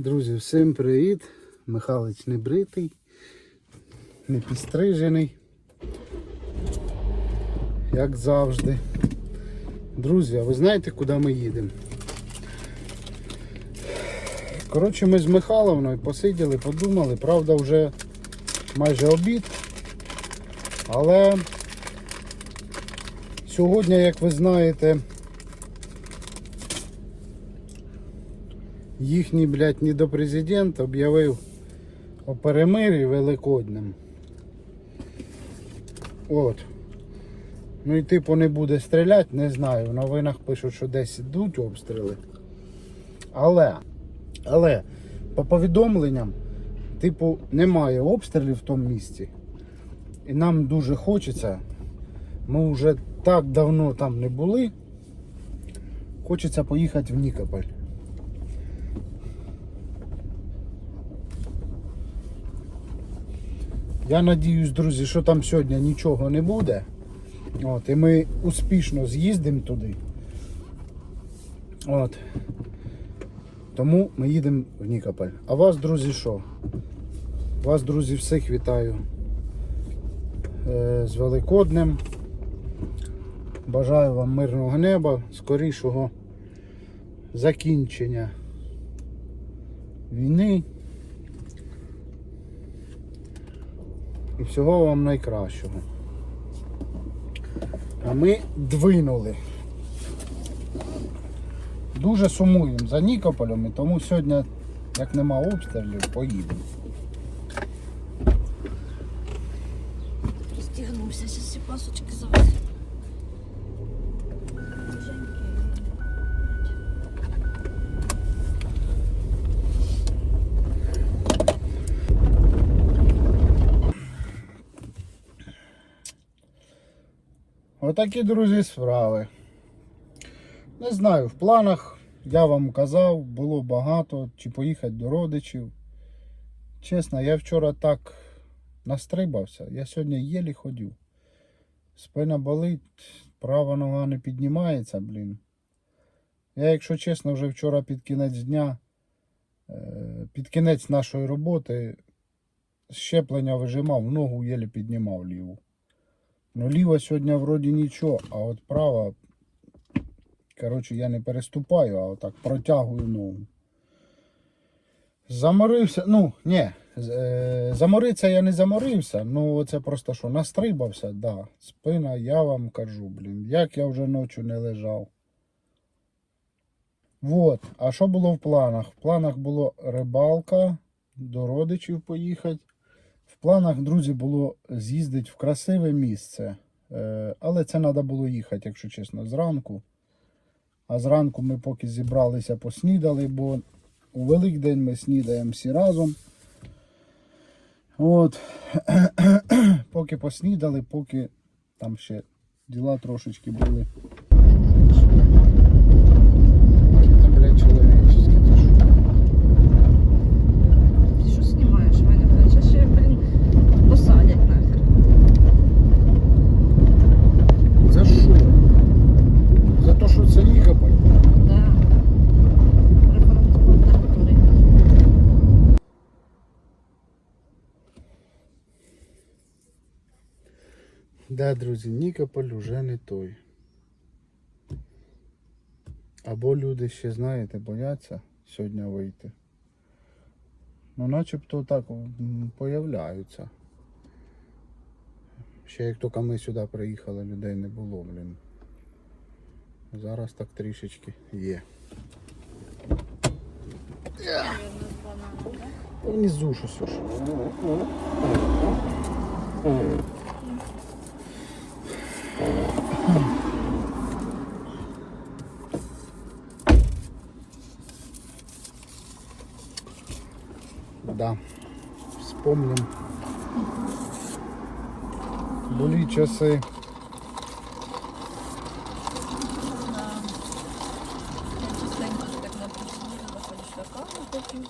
Друзі, всім привіт! Михайлович не бритий, не підстрижений, як завжди. Друзі, а ви знаєте, куди ми їдемо? Коротше, ми з Михайловною посиділи, подумали, правда, вже майже обід. Але сьогодні, як ви знаєте, їхній, блядь, недопрезидент об'явив о перемир'ї великодним. От. Ну і типу не буде стріляти, не знаю. В новинах пишуть, що десь йдуть обстріли. Але, але, по повідомленням, типу, немає обстрілів в тому місці. І нам дуже хочеться. Ми вже так давно там не були. Хочеться поїхати в Нікополь. Я надіюсь, друзі, що там сьогодні нічого не буде. От, і ми успішно з'їздимо туди. От. Тому ми їдемо в Нікополь. А вас, друзі, що? Вас, друзі, всіх вітаю е, з Великоднем. Бажаю вам мирного неба, скорішого закінчення війни. І всього вам найкращого. А ми двинули. Дуже сумуємо за Нікополем, і тому сьогодні, як нема обстрілів, поїдемо. Розтягнувся, зараз всі пасочки Отакі, друзі, справи. Не знаю, в планах я вам казав, було багато, чи поїхати до родичів. Чесно, я вчора так настрибався. Я сьогодні єлі ходю. Спина болить, права нога не піднімається, блін. Я, якщо чесно, вже вчора під кінець дня, е, під кінець нашої роботи щеплення вижимав, ногу єлі піднімав ліву. Ну, ліва сьогодні вроді нічого, а от права, коротше, я не переступаю, а отак протягую ногу. Заморився, ну, ні, е, заморитися я не заморився, ну це просто що, настрибався, да. Спина, я вам кажу, блін, як я вже ночі не лежав. Вот, а що було в планах? В планах було рибалка, до родичів поїхати. В планах, друзі, було з'їздити в красиве місце. Е, Але це треба було їхати, якщо чесно, зранку. А зранку ми поки зібралися, поснідали, бо у Великдень ми снідаємо всі разом. От. поки поснідали, поки там ще діла трошечки були. Там, блядь, чоловічеські, ти що? Ти що знімаєш, Ваня? Блін, Щас ще, блін, посадять нахер. За що? За те, що це Нікополь? Да. Референдум території. Да, друзі, Нікополь уже не той. Або люди ще, знаєте, бояться сьогодні вийти. Ну, начебто так появляються. Ще як тільки ми сюди приїхали, людей не було, блін. Зараз так трішечки є. Внизу щось уж. Да. Вспомним. Були часи. Частенько ж так на причині заходиш до каву, потім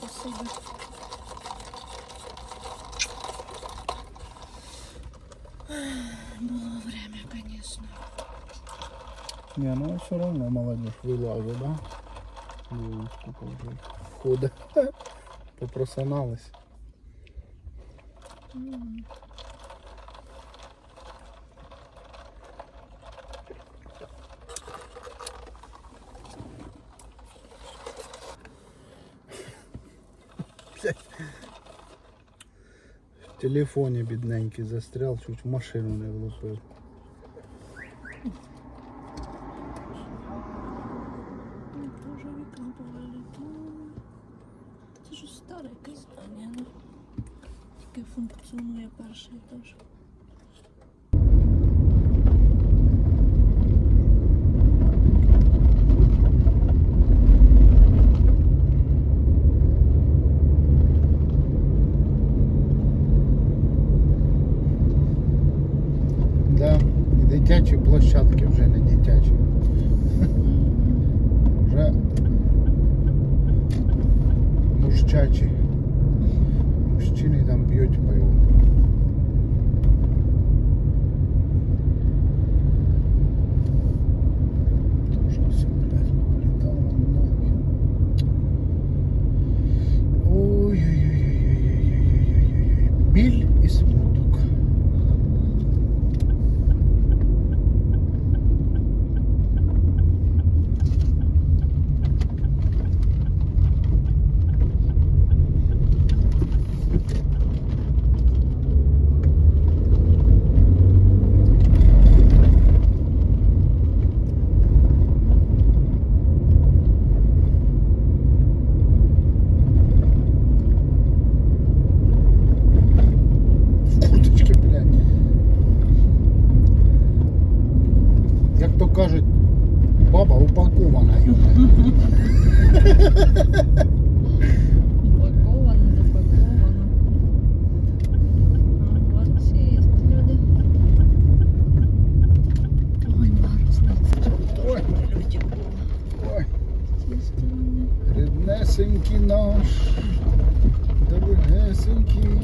посидиш. Було время, конечно. Не, ну все равно молодежь вылазит, да? Ну, сколько уже. виходить. Попросинались. В телефоні бідненький застрял, чуть в машину не влупив. Дитячі площадки вже не дитячі. Вже мужчачі. Мужчини там п'ють пиво. Ріднесенький наш, дорогесенький.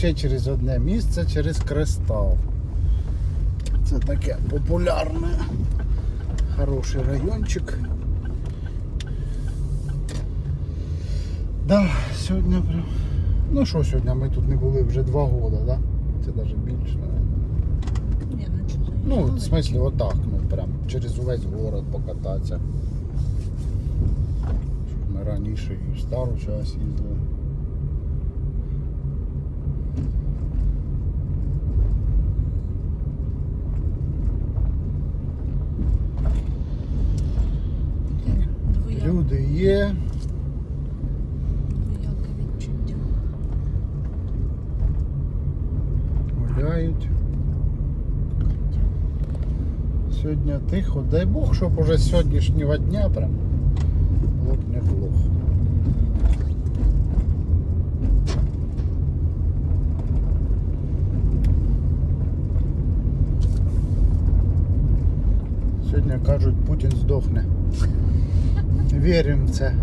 Ще через одне місце, через кристал. Це таке популярне, хороший райончик. Да, сьогодні прям. Ну що сьогодні, ми тут не були вже два роки, да? Це навіть більше. Ні, ну Ну, в смислі, отак, ну прям через увесь город покататися. Ми раніше і в стару час їздили. є. Ніяке відчуття. гуляють. Сьогодні тихо. Дай Бог, щоб уже з сьогоднішнього дня прям було б неплохо. Сьогодні кажуть, Путін здохне. Віримо в це.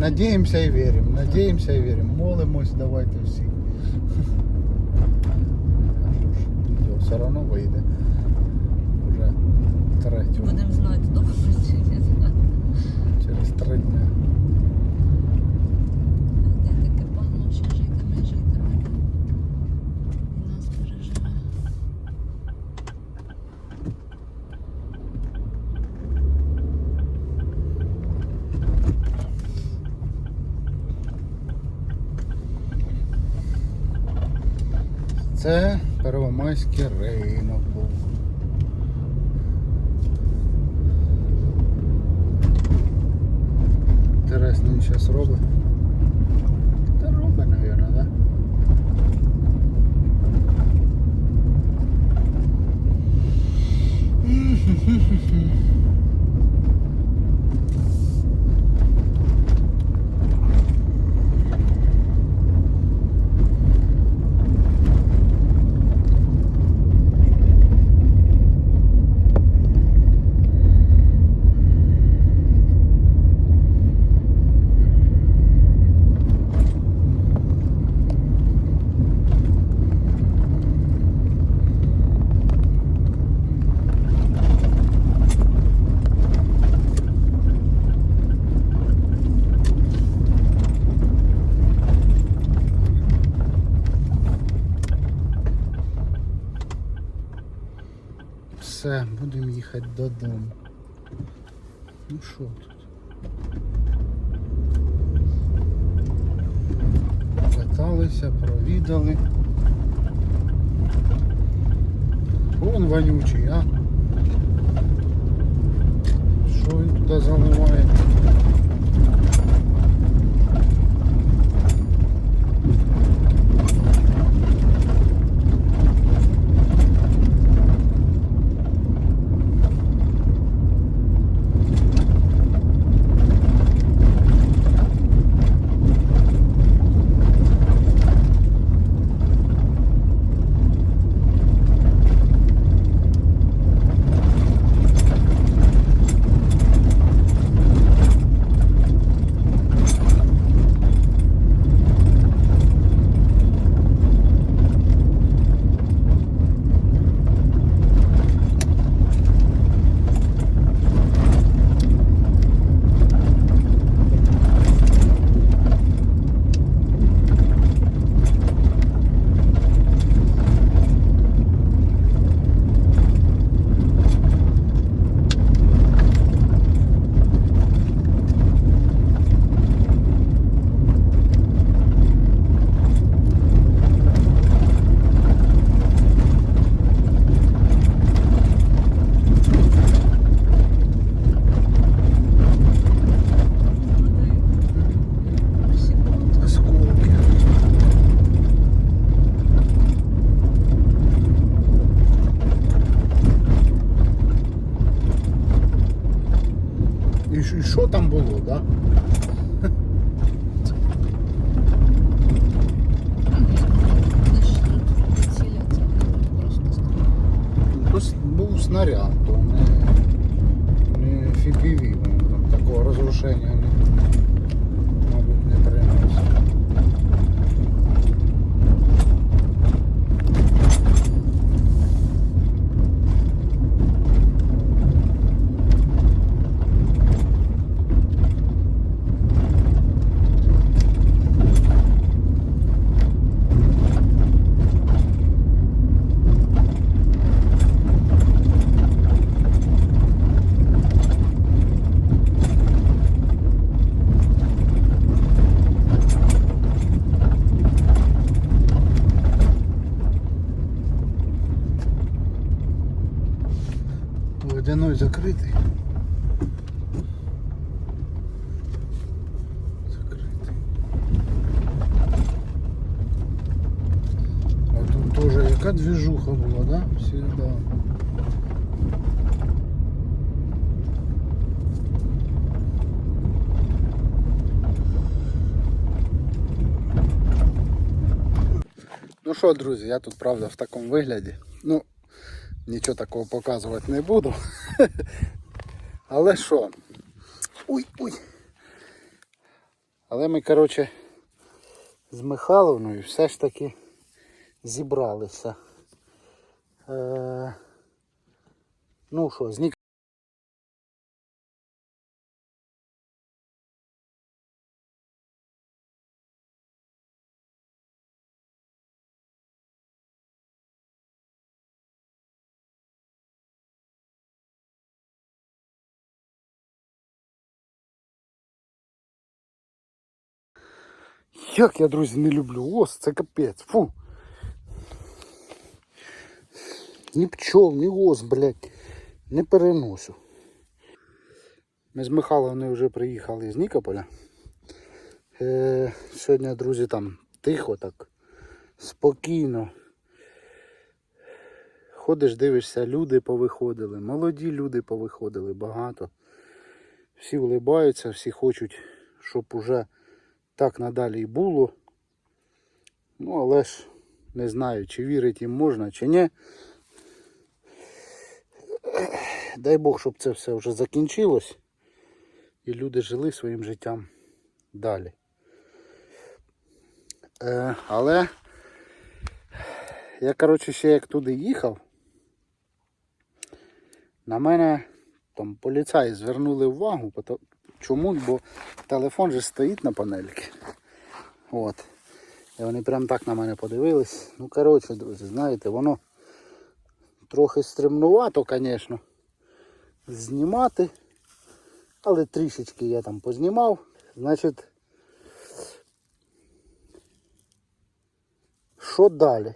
Надіємося і віримо. Надіємося і віримо. Молимось, давайте всі. Все одно вийде. Уже третього. Будемо знати, добре чи ні. Через три дня. Де таке панно ще житиме, житиме. І нас переживе. Це Первомайський ринок був. Інтересно, він зараз робить. Та робить, мабуть, да? Все, будемо їхати додому. Ну що тут? Каталися, провідали. Вон вонючий, а? Що він туди заливає? Така двіжуха була, да? Всегда. Ну що, друзі, я тут правда в такому вигляді. Ну, нічого такого показувати не буду. Але що? Уй, уй. Але ми, коротше, з Михайловною все ж таки зібралися. Е, ну що, з Нік... Як я, друзі, не люблю ос, це капець. Фу. Ні пчол, ні ос, блядь, не переношу. Ми з Михайловною вже приїхали з Нікополя. Е, сьогодні, друзі, там тихо так, спокійно. Ходиш, дивишся, люди повиходили, молоді люди повиходили багато. Всі улибаються, всі хочуть, щоб уже так надалі і було. Ну, але ж не знаю, чи вірити їм можна, чи ні. Дай Бог, щоб це все вже закінчилось і люди жили своїм життям далі. Е, але я, коротше, ще як туди їхав, на мене там поліцаї звернули увагу, чому? Бо телефон же стоїть на панельці. От. І вони прям так на мене подивились. Ну, коротше, друзі, знаєте, воно трохи стремнувато, звісно, знімати. Але трішечки я там познімав. Значить, що далі?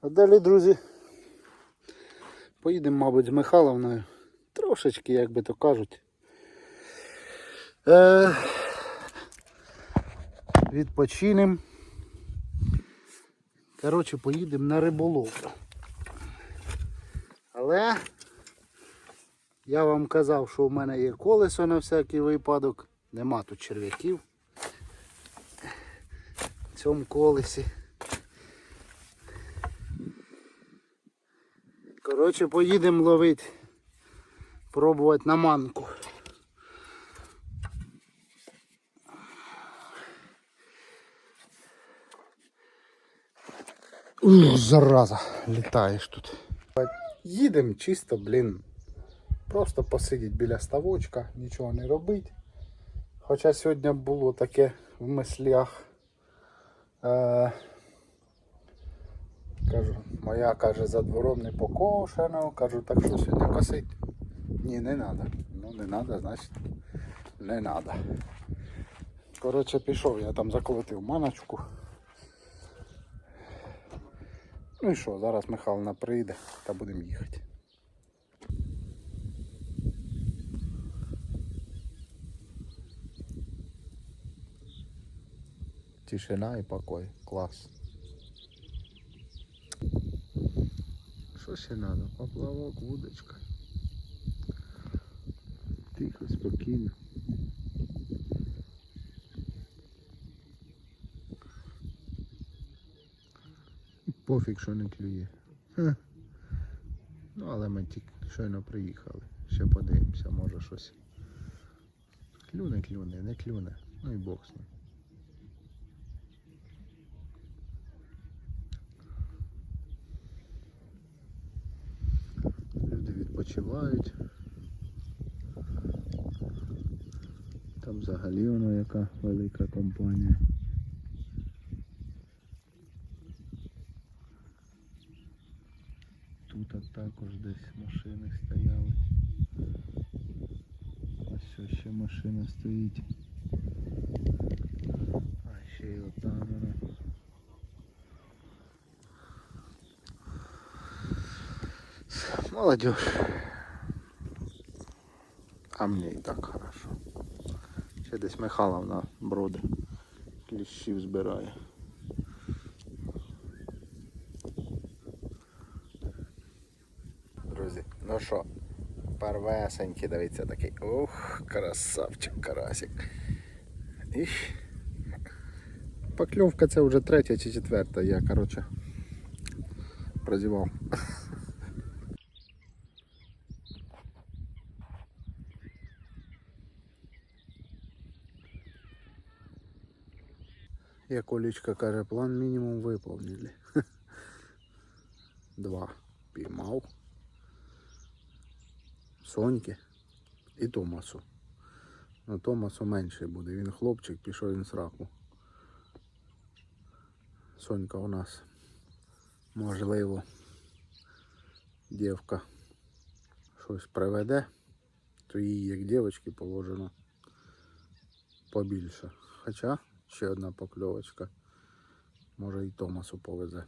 А далі, друзі, поїдемо, мабуть, з Михайловною. Трошечки, як би то кажуть. Е, відпочинемо. Коротше, поїдемо на риболовлю. Але я вам казав, що в мене є колесо на всякий випадок. Нема тут черв'яків. В цьому колесі. Коротше, поїдемо ловити, пробувати на манку. Ух, зараза, літаєш тут. Їдемо чисто, блін. Просто посидіть біля ставочка, нічого не робить. Хоча сьогодні було таке в мислях. Е, кажу, моя каже, за двором не покошено. Кажу, так що сьогодні косить? Ні, не треба. Ну не треба, значить не треба. Коротше, пішов, я там заколотив маночку. Ну і що, зараз Михайловна прийде та будемо їхати. Тишина і покой. Клас. Що ще треба? Поплавок, вудочка. Тихо, спокійно. Пофіг, що не клює. Ха. Ну, але ми тільки щойно приїхали. Ще подивимося, може щось. Клюне, клюне, не клюне. Ну і бог з ним. Люди відпочивають. Там взагалі воно яка велика компанія. машина стоїть. А ще й ота вона. Молодежь. А мне и так хорошо. Ще здесь Михайловна броды клещи збирає. друзья ну що? Первесенький, дивіться такий. Ух, красавчик карасик. Іх. Покльовка це вже третя чи четверта. Я, коротше, прозівав. Як Олечка каже, план мінімум виповнили. Два піймав. Соньки і Томасу. Ну Томасу менше буде. Він хлопчик, пішов він сраку. Сонька у нас можливо дівка щось приведе, то їй як дівчинки положено побільше. Хоча ще одна покльовочка. Може і Томасу повезе.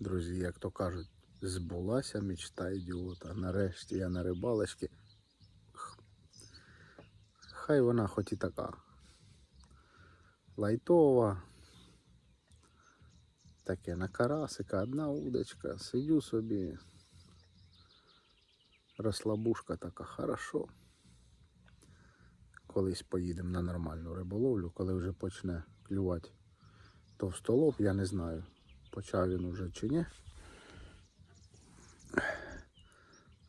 Друзі, як то кажуть, збулася мечта ідіота. Нарешті я на рибалочці. Хай вона хоч і така. Лайтова. Таке на карасика, одна удочка, сидю собі. Розслабушка така, хорошо. Колись поїдемо на нормальну риболовлю, коли вже почне клювати товстолоб, я не знаю, почав він уже чи ні.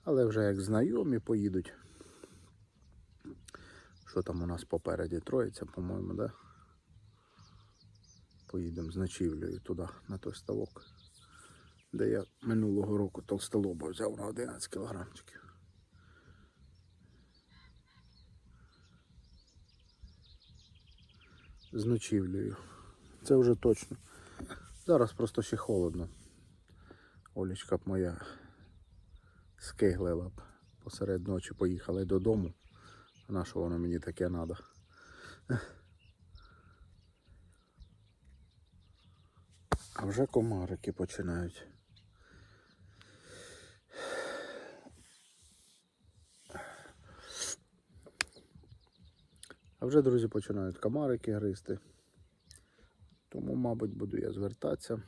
Але вже як знайомі поїдуть. Що там у нас попереді троїця, по-моєму, да? Поїдемо з ночівлею туди, на той ставок, де я минулого року толстолоба взяв на 11 кілограмчиків. З ночівлею. Це вже точно. Зараз просто ще холодно. Олічка моя скиглила б посеред ночі поїхали додому. А на що воно мені таке треба? А вже комарики починають. А вже, друзі, починають комарики гризти. Тому, мабуть, буду я звертатися.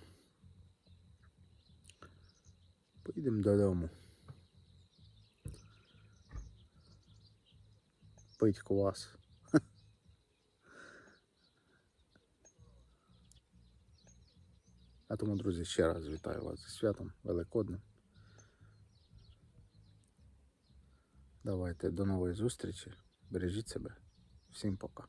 Поїдемо додому. Пить квас. А тому, друзі, ще раз вітаю вас зі святом Великодним. Давайте до нової зустрічі. Бережіть себе. Всім пока.